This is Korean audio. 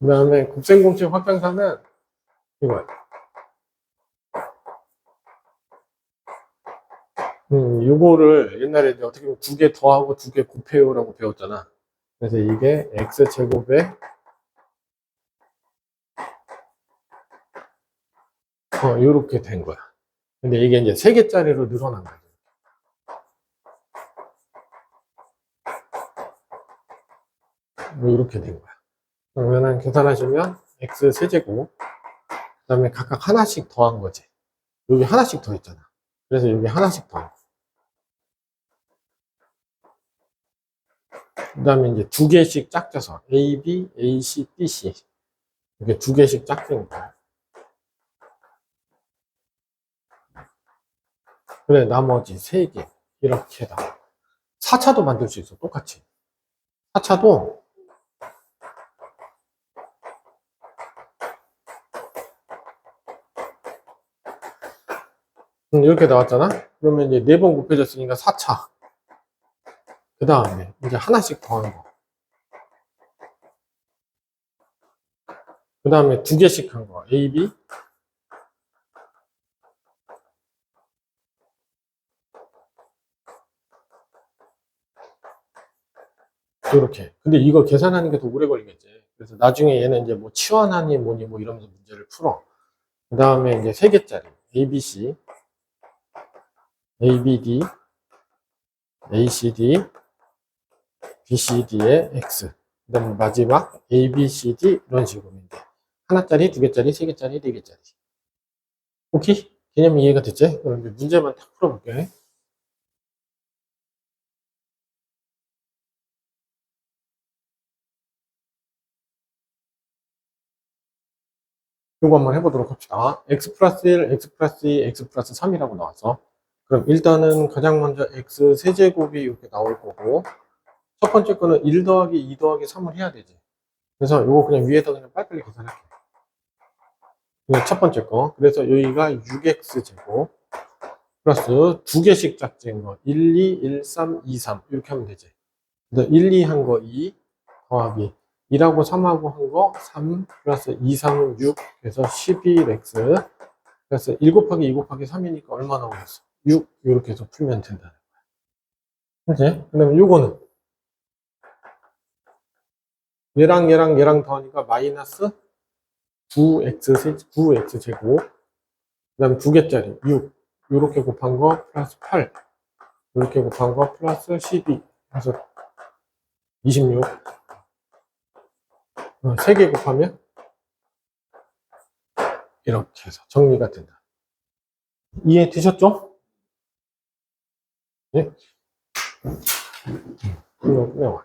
그 다음에 곱셈공식 확장사는 이거야. 음, 요거를 옛날에 어떻게 보면 두 개 더하고 두 개 곱해요라고 배웠잖아. 그래서 이게 x제곱에 어, 요렇게 된 거야. 근데 이게 이제 세 개짜리로 늘어난 거지. 뭐 이렇게 된 거야. 그러면은 계산하시면 x 세제곱, 그 다음에 각각 하나씩 더한 거지. 여기 하나씩 더했잖아. 그래서 여기 하나씩 더한 거. 그 다음에 이제 두 개씩 짝져서 A, B, A, C, B, C 이렇게 두 개씩 짝진 거야. 그래 나머지 세 개 이렇게 다 4차도 만들 수 있어 똑같이 4차도 음, 이렇게 나왔잖아 그러면 이제 네 번 곱해졌으니까 4차 그 다음에 이제 하나씩 더하는 거. 그 다음에 두 개씩 한 거. A, B. 이렇게. 근데 이거 계산하는 게 더 오래 걸리겠지. 그래서 나중에 얘는 이제 뭐 치환하니 뭐니 뭐 이러면서 문제를 풀어. 그 다음에 이제 세 개짜리. A, B, C. A, B, D. A, C, D. BCD의 X. 그 다음에 마지막 ABCD 이런 식으로 이제 하나짜리, 두 개짜리, 세 개짜리, 네 개짜리. 오케이? 개념이 이해가 됐지? 그럼 이제 문제만 딱 풀어볼게. 이거 한번 해보도록 합시다. x 플러스 1, x 플러스 2, x 플러스 3이라고 나왔어. 그럼 일단은 가장 먼저 x 세제곱이 이렇게 나올 거고, 첫 번째 거는 1 더하기 2 더하기 3을 해야 되지. 그래서 이거 그냥 위에다 그냥 빨리빨리 계산할게. 첫 번째 거. 그래서 여기가 6x 제곱 플러스 두 개씩 짝진 거. 1, 2, 1, 3, 2, 3 이렇게 하면 되지. 그래서 1, 2 한 거 2 더하기 2하고 3하고 한 거 3 플러스 2, 3은 6 그래서 11x 그래서 1 곱하기 2 곱하기 3이니까 얼마 나오겠어? 6 이렇게 해서 풀면 된다는 거야. 이제 그다음에 요거는? 얘랑 얘랑 얘랑 더하니까 마이너스 9x, 세- 9x 제곱. 그 다음 두 개짜리 6 요렇게 곱한 거 플러스 8 요렇게 곱한 거 플러스 12 그래서 26 어, 3개 곱하면 이렇게 해서 정리가 된다. 이해 되셨죠? 예? 이거 끝내와